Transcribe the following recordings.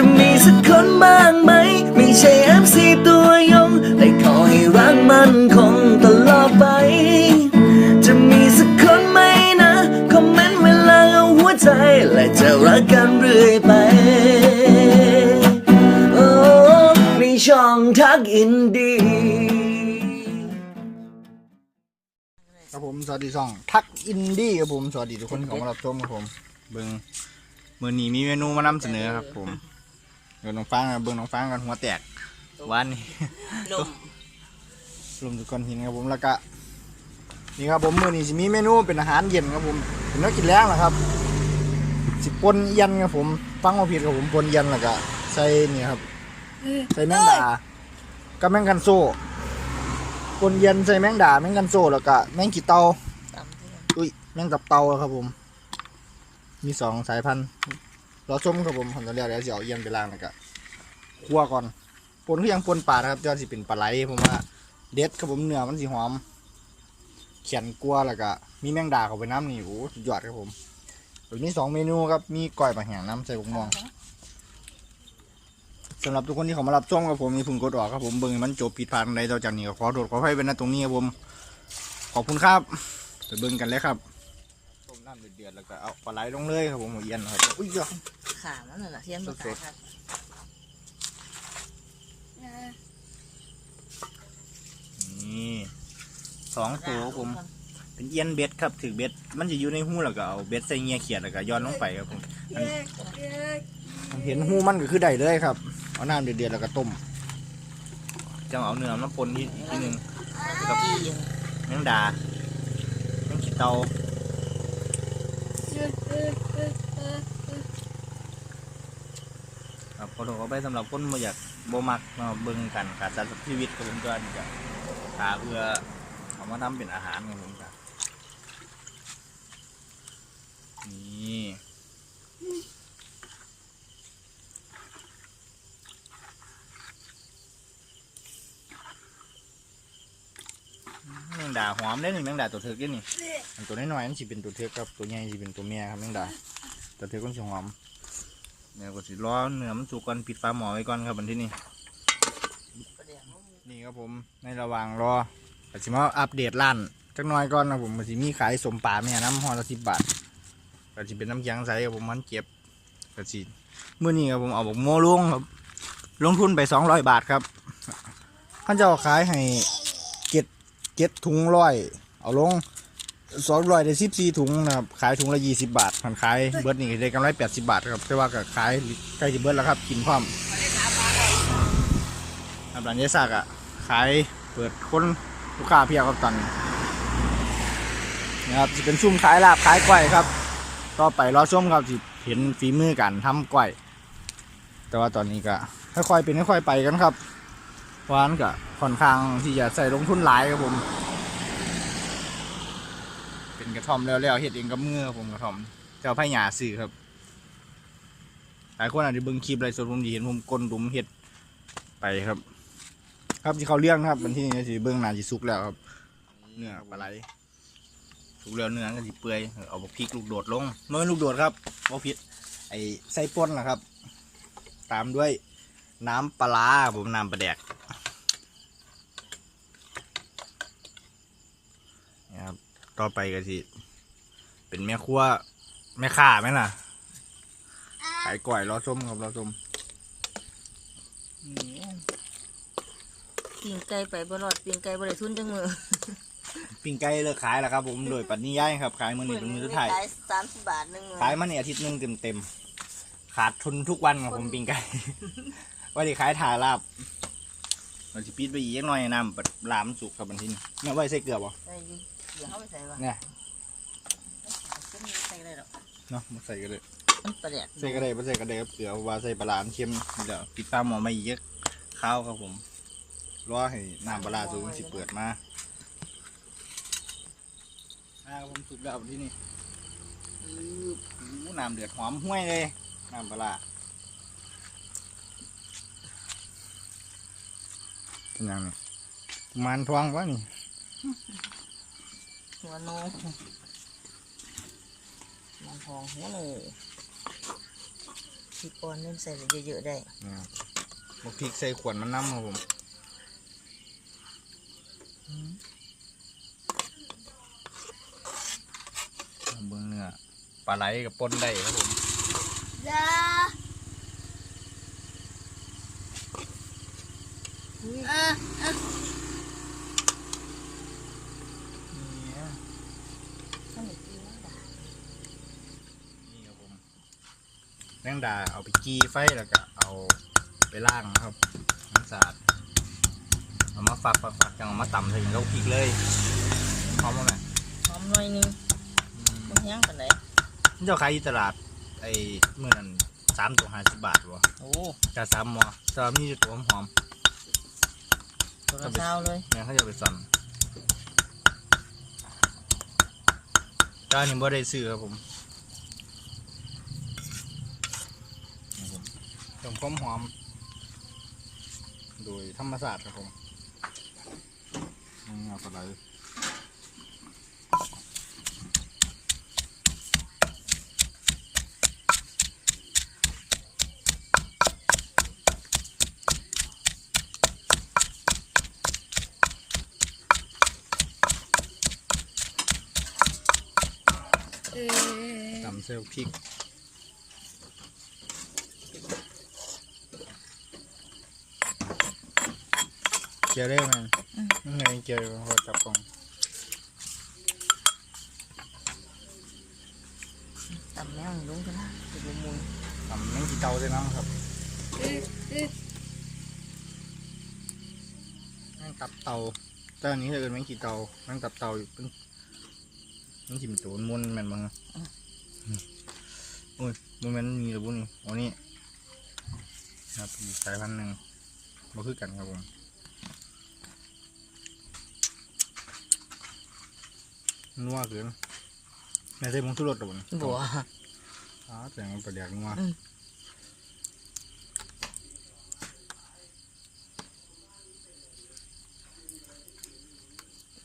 จะมีสักคนบ้างไหม ไม่ใช่เอฟซีตัวยง แต่ขอให้รักมันคงตลอดไป จะมีสักคนไหมนะ คอมเมนต์เวลาเอาหัวใจ และจะรักกันเรื่อยไปโอ้ในช่องทักอินดีครับผมสวัสดีช่องทักอินดี้ครับผมสวัสดีทุกคนข้ามารับชมครับผมเบิ้งมือนี้มีเมนูมานำเสนอครับผม ดี๋ยวน้องฟังครับเบิ้งน้องฟังกันหัวแตกวันนี้นมรวมทุกคนหินครับผมแล้วก็นี่ครับผมมือนี้สิมีเมนูเป็นอาหารเย็นครับผมเป็นนักกินแล้งนะครับสิปนเอียันครับผมฟังมาผิดครับผมปนเอียันแล้วก็ใส่นี่ครับใส่แมงดากับแมงกันโซ่ปนเอียันใส่แมงดาแมงกันโซ่แล้วก็แมงกีเตาตำที่นั่นอุ้ยแมงตับเตาครับผม มีสองสายพันธุ์ รอชมครับผมผมจะเรียกแล้วจะเอาเยี่ยมไปล่างแล้วก็คั่วก่อนปนคือยังปนป่านะครับจอสิเป็นปลาไหลผมว่าเด็ดครับผมเนื้อมันสีหอมเขียนกลัวแล้วก็มีแมงดาเข้าไปน้ำนี่โอ้โหสุดยอดครับผมโดยมีสองเมนูครับมีก้อยปลาแห้งน้ำใส่บกม่วงสำหรับทุกคนที่เขามารับชมครับผมมีพึ่งกดออกครับผมเบิ่งมันจบผิดพลาดใดต่อจากนี้ก็ขอโทษขอให้เป็นนะตรงนี้ครับผม ขอบคุณครับไปเบิ่งกันเลยครับ อดๆแล้วก็เอาปลาไหลลงเลยครับผมหัวเย็นครับอุ้ยจ้ะขามันน่ะเทียมสดๆครับนี่สองตัวครับผม เป็นเอียนเบ็ดครับถือเบ็ดมันจะอยู่ในหูแล้วก็เอาเบ็ดใส่เงียเขียดแล้วก็ย้อนลงไปครับผมอันผมเห็นหูมันก็คือได้เลยครับเอาน้ำเดือดๆแล้วก็ต้มจังเอาเนื้อมาปนที่ทีหนึ่งกับพี่แมงดาแมงขี้เตาครับ ขอโทษขอไปสำหรับคนบ่อยากบ่มักมาเบิ่งกันขาดสารชีวิตครับผมก็นี่ก็หาเพื่อเอามาทำเป็นอาหารครับผมครับนี่แมงดาหอมได้หนึ่งแมงดาตัวเถือกได้นี่อันตัวน้อยๆนั่นสิเป็นตัวเถือกครับตัวใหญ่สิเป็นตัวเมียครับแมงดาตัวเถือกก็สิหอม เนี่ยก็สิรอเนื้อมันสุกก่อนปิดฝาหม้อไว้ก่อนครับบันที่นี่นี่ครับผมในระหว่างรอก็สิมาอัปเดตร้านจักหน่อยก่อนนะผมก็สิมีขายสมป่าแม่น้ำห่อละสิบบาทก็สิเป็นน้ำยางใสครับผมมันเก็บก็สิมื้อนี้ครับผมเอาบอกโมลุงครับลงทุนไปสองร้อยบาทครับท่านจะเอาขายให้เจ็ดเจ็ดถุงร้อยเอาลง สองร้อยได้สิบสี่ถุงนะครับ ขายถุงละยี่สิบบาทผ่านขายเบิร์ดนี่ได้กำไรแปดสิบบาทครับแต่ว่าก็ขายใกล้จะเบิร์ดแล้วครับ กินพร้อมครับหลังจากสักอะ ขายเปิดคนลูกค้าเพียบครับตอนนี้นะครับจะเป็นซุ่มขายลาบขายกล้วยครับ ต่อไปรอชมครับสิเห็นฝีมือการทำกล้วยแต่ว่าตอนนี้ก็ค่อยๆเป็นค่อยๆไปกันครับเพราะนั้นก็ค่อนข้างที่จะใส่ลงทุนหลายครับผม กระท่อมแล้วๆเฮ็ดเองกับมือครับผมกระท่อมเจ้าไผ่หยาสื่อครับ หลายคนอาจจะเบิ่งคลิปอะไรส่วนผมจะเห็นผมกลนดุมเฮ็ดไปครับ ครับที่เขาเลี้ยงนะครับมันที่นี่สิเบื้องหน้าสิสุกแล้วครับ เนื้อปลาไหลสุกแล้วเนื้อก็สิเปื่อยเอาพริกลูกโดดลงเมื่อลูกโดดครับบ่ผิดไอ้ไส้ป่นนะครับ ตามด้วยน้ำปลาร้าผมน้ำปลาแดกนี่ครับ ต่อไปก็สิเป็นแม่ครัวแม่ข่าไหมล่ะขายก่อยรอชมครับรอชมปิงไก่ไปบ่รอดปิงไก่บ่ได้ทุนจังมือปิ้งไก่เลิกขายแล้วครับ ผมโดยปัจนิยายครับขายมือหนึ่งเป็นมือสุดท้ายขายสามสิบบาทหนึงมือขายมาเนี่ยอาทิตย์หนึ่งเต็มเต็มๆขาดทุนทุกวันครับผมปิ้งไก่ว่าที่ขายถาลาบมันจะปิดไปอีกหน่อยน้ำปัดลามนสุกครับบันทินเนี่ยไว้ใส่เกลือบ่ ใส่อยู่เดี๋ยวเข้าไปใส่ว่ะเนี่ยก็มีใส่เลยหรอกเนาะมาใส่กันเลยมันประเดี๋ยวใส่ก็ได้ไม่ใส่ก็ได้ครับเกลือว่าใส่ปลาร้ามันเค็มเดี๋ยวปิดตามหมอมาอีกข้าวครับผมรอให้น้ำปลาร้าสุกมันสิเปิดมาอ่าครับผมสุกแล้วบัดที่นี่อื้อหูน้ำเดือดหอมห้วยเลยน้ำปลาร้าเป็นยังไงมันทวงวะนี่ หัวโนมันทองหัวโนพริกอ่อนนี่ใส่เยอะๆได้นะครับบักพริกใส่ขวดมันน้ำครับผมเบื้องเนื้อปลาไหลกับปนได้ครับผมจ้านี่ ข้าวเหนียวจีนน้ำตาล นี่ครับผม แมงดาเอาไปจีไฟแล้วก็เอาไปล่างนะครับน้ำสะอาดเอามาฝักฝักฝักจังเอามาตำใส่กับพริกเลยพร้อมไหมหอมหน่อยนึงมันแห้งปานไหนเจ้าขายอยู่ตลาดไอ้เมื่อนั้นสามตัวห้าสิบบาทวะโอ้จะสามหมอจะมีอยู่ตัวหอมตัวละเช้าเลยๆเนี่ยเขาจะไปสั่นเจ้านี่บ่ได้ซื้อครับผมนี่ครับเติม ความหอม โดยธรรมศาสตร์ครับผมนี่เอาไปเลยตำเซลพริก เจียวได้ไหมยังไงเจียวจับกล่องตำแมวลงกันนะตัวบุมุนทำแมงกี่เตาด้วยน้ำครับแมงตับเตาเจ้าอันนี้จะเอินแมงกี่เตาแมงตับเตาอยู่เป็นมันจิ้มตัวมุนแม่นบ้งโอ้ยมันแม่นมีหรือบุ้นี่โอ้นี่ครับสายพันธุ์หนึ่งมาคือกันครับผม นัวเกินแม่ใส่ผงชูรสหรือเปล่าบัวอ๋อแต่มันประเดี๋ยวนัวอืม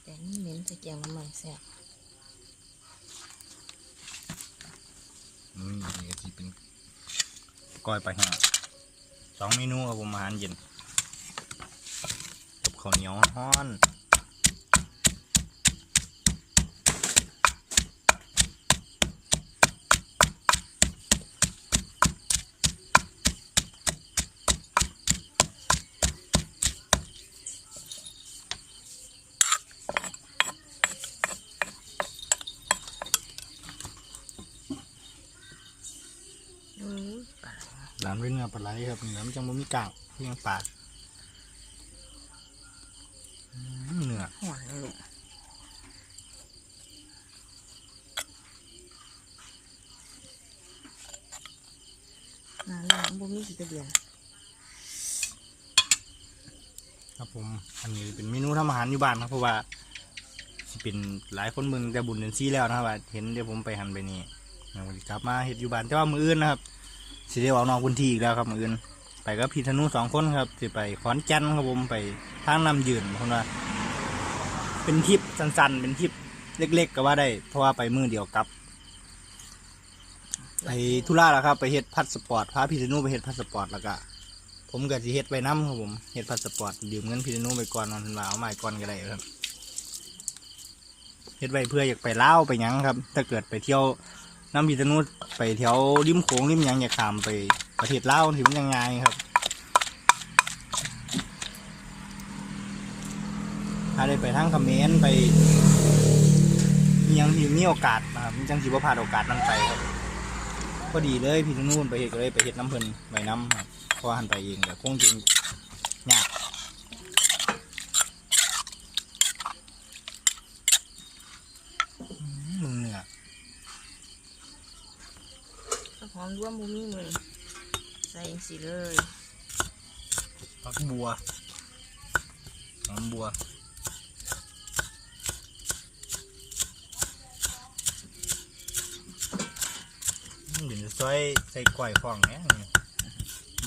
แต่นี่เหม็นจะแกงมันใหม่แซ่บนี่นี่ก็จะเป็นก้อยปลาแห้งสองเมนูครับผมอาหารเย็นกับข้าวเหนียวฮ้อนร้าน ด้วยเนื้อปลาไหลครับเนื้อมันจังบ่มีกากเพียงปากอืมเนื้อหวานลูกน่ารักบ่มีกี่กระเดือนครับผมอันนี้เป็นเมนูทำอาหารอยู่บ้านครับเพราะว่าสิเป็นหลายคนเมืองแต่บุญเดือนซี่แล้วนะครับว่าเห็นเดี๋ยวผมไปหันไปนี่แล้วก็สิกลับมาเฮ็ดอยู่บ้านแต่ว่ามืออื่นนะครับ สิได้เอานอกพื้นที่อีกแล้วครับมืออื่นไปกับพี่ธนูสองคนครับสิไปขอนแก่นครับผมไปทางน้ำยืนคนว่าเป็นทริปสั้นๆ เป็นทริปเล็ก ๆ ก็ว่าได้ เพราะว่าไปมือเดียวกับไปธุระแล้วครับ ไปเฮ็ดพาสปอร์ตพาพี่ธนูไปเฮ็ดพาสปอร์ตแล้วก็ผมก็สิเฮ็ดไปน้ำครับผมเฮ็ดพาสปอร์ตยืมเงินพี่ธนูไปก่อนนอนมาเอาไม้ก่อนก็ได้ครับเฮ็ดไว้เพื่ออยากไปเล่าไปยังครับ ถ้าเกิดไปเที่ยว น้ำพี่ธนูไปแถวริมโขงริมยังอยากขามไปประเทศลาวถือมันยังไงครับถ้าได้ไปทางเขมรไปอิหยังที่มีโอกาสนะครับมันจังสิบ่พลาดโอกาสนั้นไปครับพอดีเลยพี่ธนูไปเฮ็ดก็เลยไปเฮ็ดน้ำเพิ่นไปน้ำครับพราะว่าหันไปเองแต่คงจริงยากอืมมึงเนี่ย ก็หอมร่วมบ่มีมือใส่สิเลยผักบัวหอมบัวอืมเดี๋ยวจะซอยใส่ก้อยฟองเนี่ย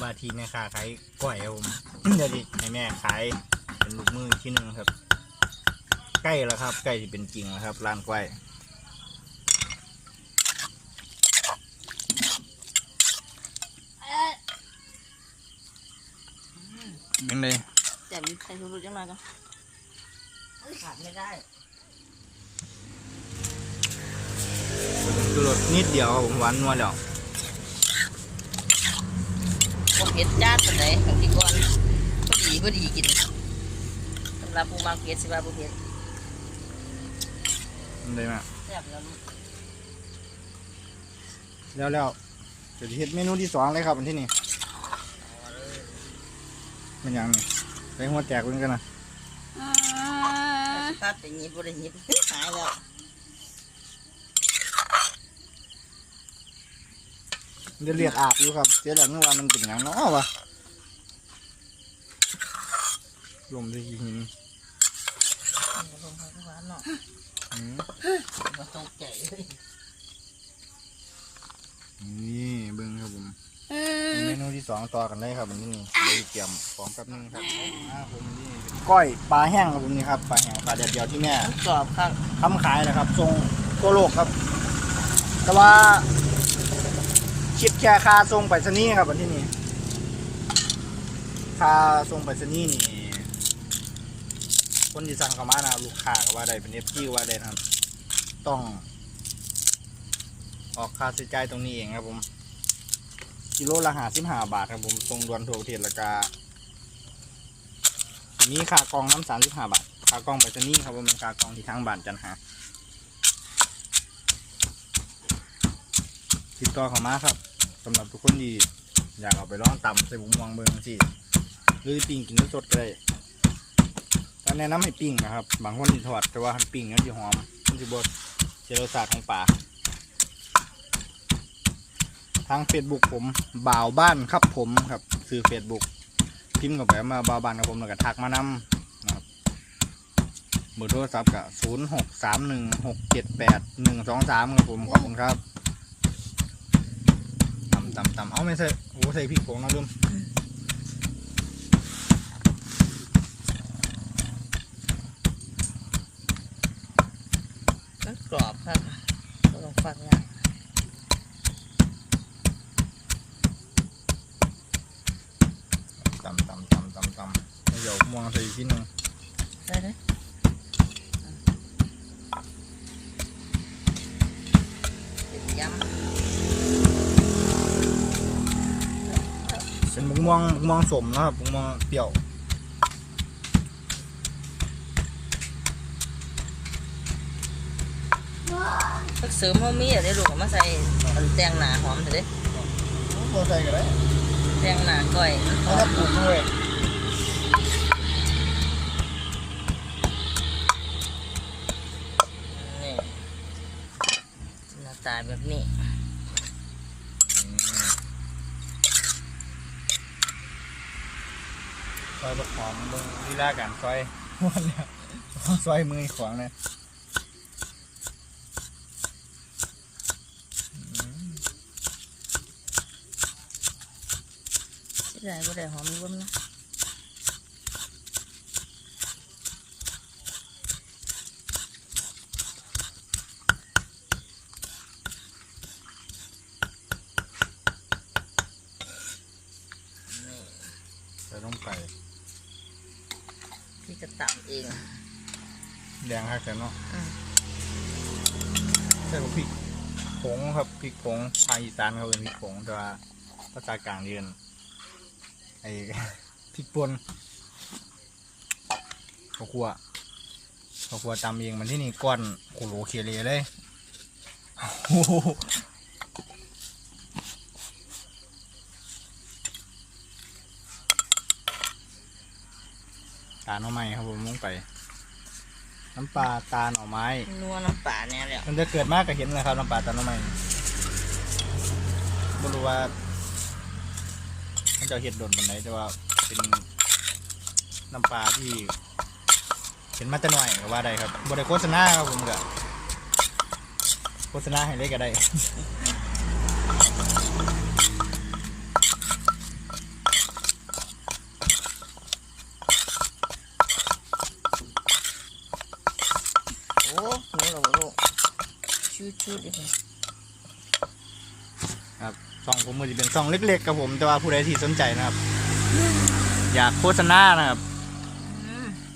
มาทีแม่ค้าขายก้อยครับผม เดี๋ยวดิให้แม่ขายเป็นลูกมือที่หนึ่งครับ ใกล้แล้วครับ ใกล้จะเป็นจริงแล้วครับร้านก้อย ยังไงแต่มีใส่ชูรสยังไงกันขาดไม่ได้คือรสนิดเดียวครับผมหวานนัวแล้วพวกเผ็ดจ้าตัวไหนบางทีก่อนพอดีพอดีกินสำหรับผู้มักเผ็ดสิว่าผู้เผ็ดยังไงมาแซ่บแล้วแล้วแล้วเดี๋ยวจะเฮ็ดเมนูที่สองเลยครับอันที่นี่ มันยังนี่ใส่หัวแตกเพิ่งกันนะตัดไปหยิบบ่ได้หยิบหายแล้วมันจะเลียดอาบอยู่ครับเสียแล้วนึกว่ามันเป็นหยังเนาะวะลมที่หินลงไปหวานเนาะอืมมาตกใจเลยนี่เบิ้งครับผมเม นูที่สองต่อกันเลยครับอันนี้นี่เดี๋ยวเตรียมของแป๊บนึงครับอ่าผมนี่เป็นก้อยปลาแห้งครับผมนี่ครับปลาแห้งปลาแดดเดียวที่แม่มันกรอบครับทำขายนะครับส่งทั่วโลกครับ แต่ว่าคิดแค่ค่าส่งไปรษณีย์ครับวันที่นี้ค่าส่งไปรษณีย์นี่คนที่สั่งเข้ามานะครับลูกค้าก็ว่าได้เป็นเอฟซีว่าได้นะครับ ต้อง ออกค่าใช้จ่ายตรงนี้เองครับผม กิโลละหาสิบห้าบาทครับผมส่งด่วนทั่วประเทศล้วก็ทีนี้ค่ากล่องน้ำสามสิบห้าบาทค่ากล่องไปรษณีย์ครับผมเป็นค่ากล่องที่ทางบ้านจันหาติดต่อเข้ามาครับสำหรับทุกคนที่อยากเอาไปลองต่ำใส่บุ้งวางเบิงสิหรือปิ้งกินสดก็ได้ถ้าแนะนำให้ปิ้งนะครับ บางคนที่ทอดแต่ว่าหันปิ้งนั้นจะหอมมันจะบดเจรสาสตร์ของป่า ทางเฟซบุ๊กผมบ่าวบ้านครับผมครับซื้อเฟซบุ๊กพิมพ์เข้าไปมาบ่าวบ้านครับผมแล้วก็ทักมานำนะครับเบอร์โทรศัพท์กับศูนย์หกสามหนึ่งหกเจ็ดแปดหนึ่งสองสามครับผมขอบคุณครับตำตำตำเอาไม่ใส่โอ้ใส่พริกผงนะลุงมันกรอบครับก็ลองฟังเนี่ย ตำ ตำตำตำตำแล้วเดี๋ยวม่วงใส่อีกทีหนึงได้เลยเป็นยำเป็นมุกม่วงมุกม่วงสมนะครับมุกม่วงเปรี้ยวผักเสริมเขามีอะไรลูกเอามาใส่อันแตงหนาหอมเถอะเด้ก็ใส่กันได้แตงหนาก้อยเขาจะปลูกด้วย นี่หน้า ตาแบบนี้ซอยบะหอมเบิ่งลีลาการซอยวันเนี่ยซอยมือขวางเลยสิได้บ่ได้หอมรวมนะ ใส่ลงไป พี่ก็ตำเอง แดงครับแต่เนาะอืมใส่พริกผงครับพริกผงภาคอีสานเขาเป็นพริกผงแต่ว่าภาษากลางเรียนไอ้ พริกป่นข้าวคั่วข้าวคั่วตำเองมันที่นี่ก้อนโคโลเคเลเลยโอ้โหตาหน่อไม้ครับผมลงไป น้ำปลาตาหน่อไม้ นัวน้ำปลาเนี่ยแหละมันจะเกิดมากกับเห็นเลยครับน้ำปลาตาหน่อไม้ไม่รู้ว่ามันจะเห็ดโดนปันไหนแต่ว่าเป็นน้ำปลาที่ เห็นมาแต่หน่อยก็ว่าได้ครับบริโฆษณาครับผมก็โฆษณาให้เลยก็ได้ โอ้นี่เราลูก ชูดอีกแล้วครับช่องผมมันจะเป็นช่องเล็กๆครับผมแต่ว่าผู้ใดที่สนใจนะครับ อยากโฆษณานะครับ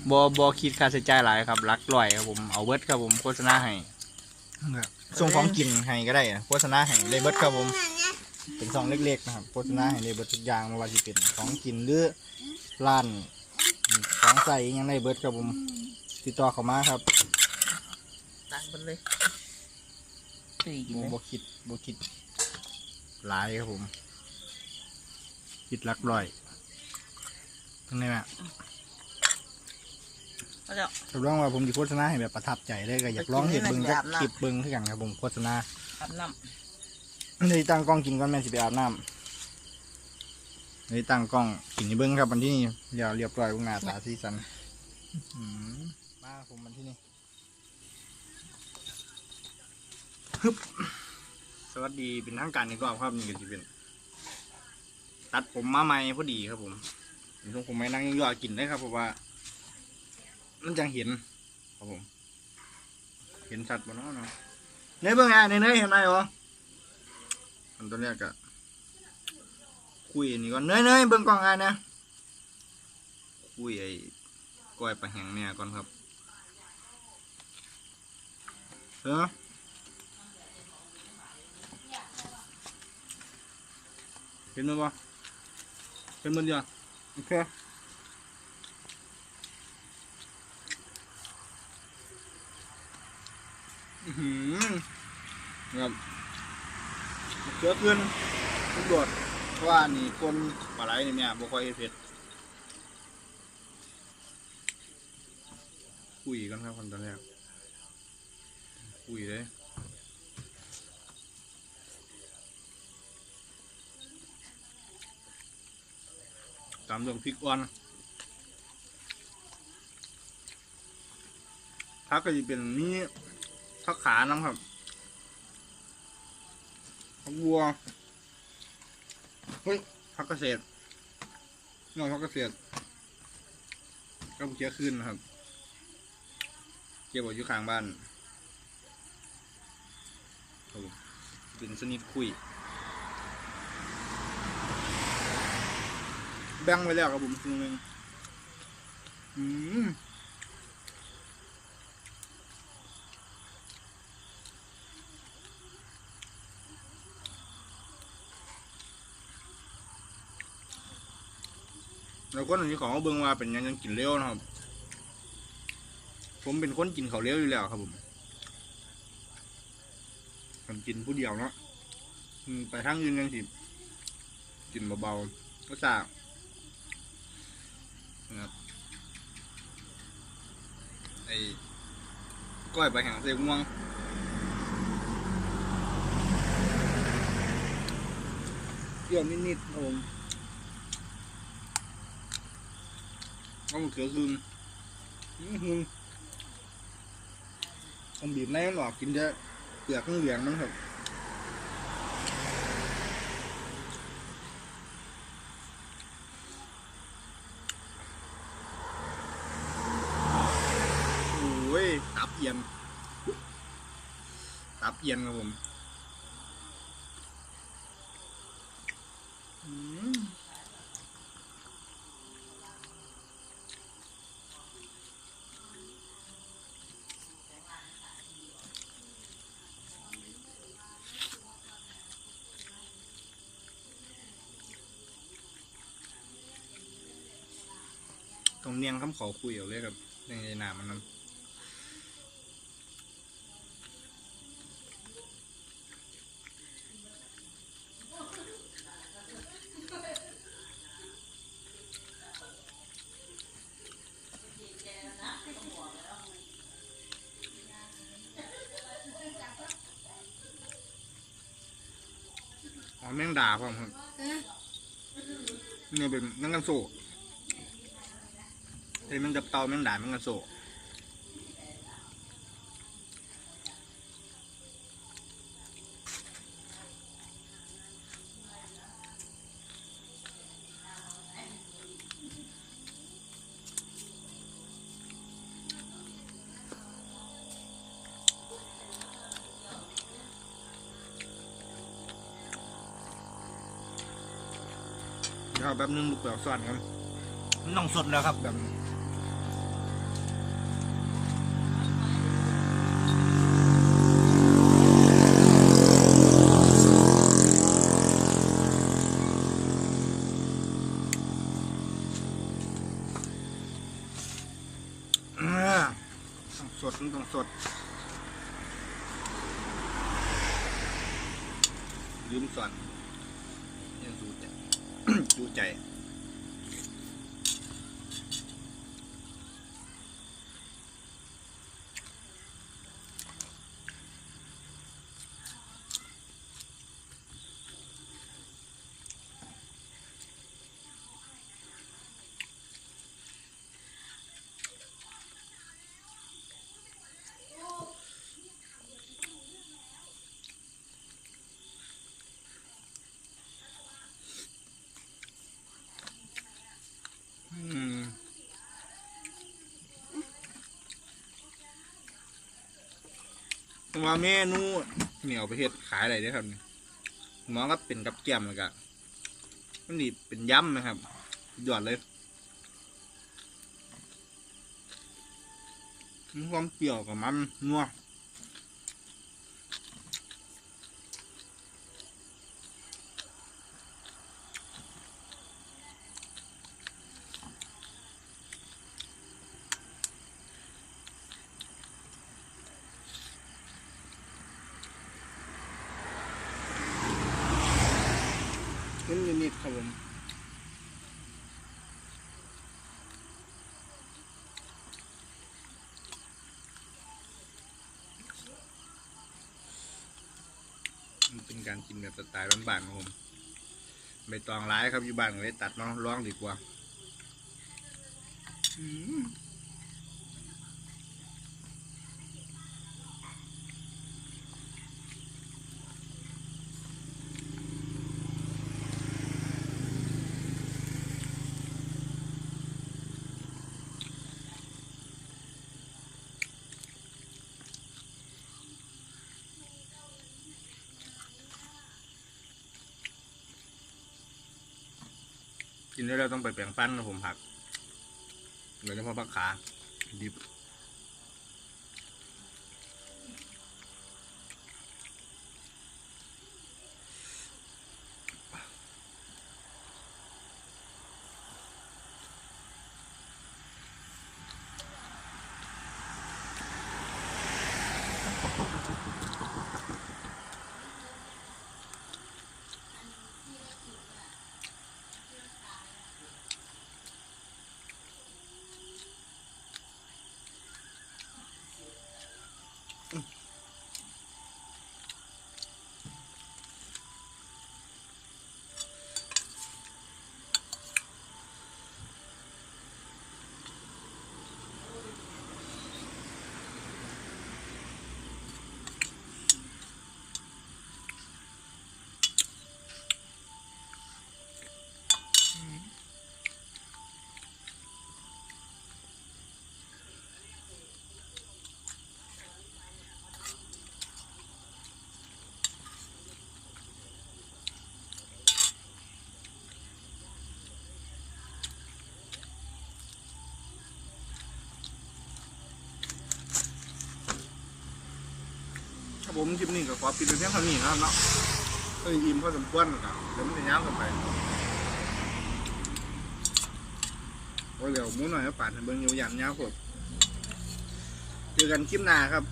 บอบอคิดค่าใช้จ่ายหลายครับหลักร้อยครับผมเอาเบิร์ดครับผมโฆษณาให้ส่งของกินให้ก็ได้นะโฆษณาให้เลยเบิร์ดครับผม เป็นซองเล็กๆนะครับโฆษณาให้เลยเบิร์ดทุกอย่างไม่ว่าจะเป็นของกินหรือร้านของใส่อิหยังได้เบิร์ดครับผม ติดต่อเข้ามาครับตักมันเลย สี่กินบเลยบคิดบคิดหลายครับผม คิดหลักร้อยทั้งนี้แหละเขาจะ รับรองว่าผมจะโฆษณาให้แบบประทับใจเลยก็อยากร้องเห็ดเบิ้งไปกินจักให้มันหยาบนะคลิปเบิ้งคือกันครับผมโฆษณา อาบน้ในตั้งกล้องกินก่อนแม่นสิไปอาบน้ำในตั้งกล้องกินในเบิ้งครับวันที่นี่เดี๋ยวเรียบร้อยเบิ่งหน้าตาสีสันอืมมาผมวันที่นี่ ฮึบสวัสดีเป็นทางการในกรอบครับนี่ก็จะเป็นตัดผมมาใหม่พอดีครับผมผมต้องผมไม่นั่งย่อกินได้ครับเพราะว่า มันจังเห็นครับผม เห็นสัตว์บนน้อเนาะเนยเบิ่งไงเนยเนยเห็นไหมเหรออันตัวแรกอะคุยนนี้ก่อนเนยเนยเบิ่งกล้องไงนะคุยไอ้ก้อยปลาแหงเนี่ยก่อนครับเออ ห็นมั้ยบ่เห็นมันเดียวโอเคอื้อหือครับเกือเกินทุกโดดเพราะว่านี่คนปลาไหลนี่เนี่ยบ่ค่อยเผ็ดคุยกันครับคนตอนแรกคุยเลย ตามด้วยพริกอ่อนถ้าก็จะเป็นนี้ผักขาน้ำครับผักบัวเฮ้ยผักเกษตรนอกผักเกษตรก็เคี้ยวขึ้นนะครับเกี่ยวอยู่ข้างบ้านเป็นสนิทคุย แบ่งไว้แล้วครับผมครึ่งหนึ่งอืมแล้วคนอันนี้ของเขาเบิ่งว่าเป็นยังยังกินเร็วนะครับ ผมเป็นคนกินข้าวเร็วอยู่แล้วครับผมผมกินผู้เดียวเนาะไปทางอื่นยังสิกินเบาๆก็ทราบนะครับ อ้ก้อยไปแห่งเซม่วงเปรี้ยวนิดๆครับผมเอามะเขือคืนอื้อหือผมบีบในมันอกกินจะเปลือกมันเหลืองมันครับโอ้ย ตับเอียน ตับเอียนครับผมตรงเนียงคำขอคุยเอาเลยครับในนามมันนั้น แม่งด่าผมครับนี่เป็นนั่งกันโซ่ ป๊บนึงลูกเปลือกซ่อนครับน่องสดแล้วครับแบบนี้อ่าต้องสดมันต้องสด ลืมส่วนยังดูใจ ดูใจ อืม ว่าเมนูเหนียวประเทศขายอะไรได้ครับหมอก็เป็นกับแกมเลยกะมันนี่เป็นยำนะครับยอดเลยมีความเปรี้ยวกับมันนัวขึ้นนิดๆครับผมมันเป็น การกินแบบสไตล์บ้านๆของผมใบตองร้ายครับอยู่บ้านเลยตัดมาร้องดีกว่า กินแล้วเราต้องไปแปลงฟันนะผมหักโดยเฉพาะผักขาดิบ ครับผมคลิปนี้ก็ขอปิดเป็นเพียงเท่านี้นะครับเนาะเอ้ยอิ่มพอสมควรนะครับเดี๋ยวมันจะย้ำกันไปโอ้ยเดี๋ยวหมูหน่อยก็ปาดให้เบิ้งอยู่อย่างยาวกดเจอกันคลิปหน้าครับ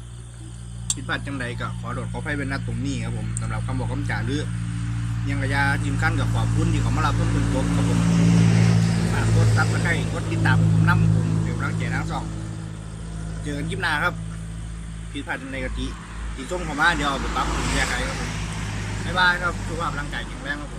ผิดพลาดจังใดก็ขอโทษขออภัยเป็นนัดตรงนี้ครับผมสำหรับคำบอกคำจ่าหรือยังกระยาทีมขั้นกับขอบคุณที่เขามารับเพิ่มเป็นตัวครับผมฝากกดซับสไครต์กดติดตามผมน้ำผมเดี๋ยวรังเกียจทั้งสองเจอกันคลิปหน้าครับผิดพลาดจังใดกะทิ สีส้มของมาเดี๋ยวเอาไปปรับปรุงแก้ไขครับผมบ๊ายบายครับสุขภาพร่างกายแข็งแรงครับผม